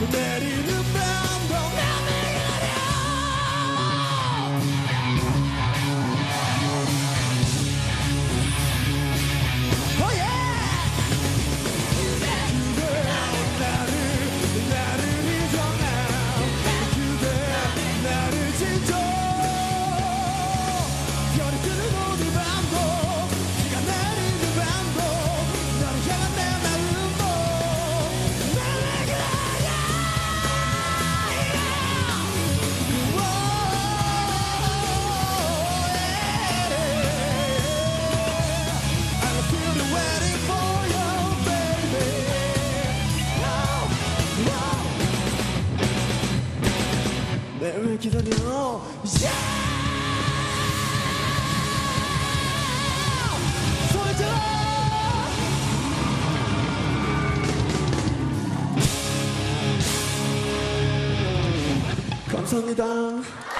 Let it 왜 기다려 yeah! 감사합니다.